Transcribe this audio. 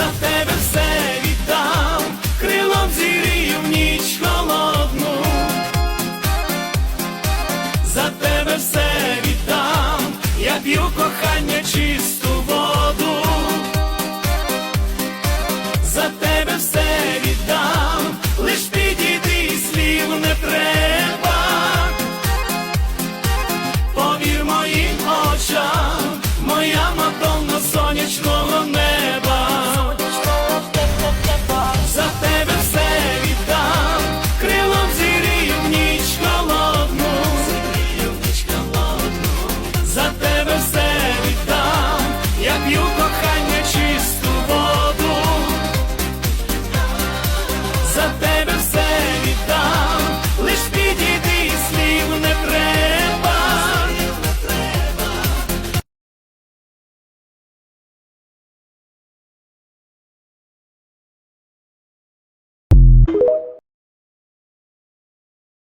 за тебе все віддам, крилом зігрію в ніч холодну, за тебе все віддам, я п'ю кохання.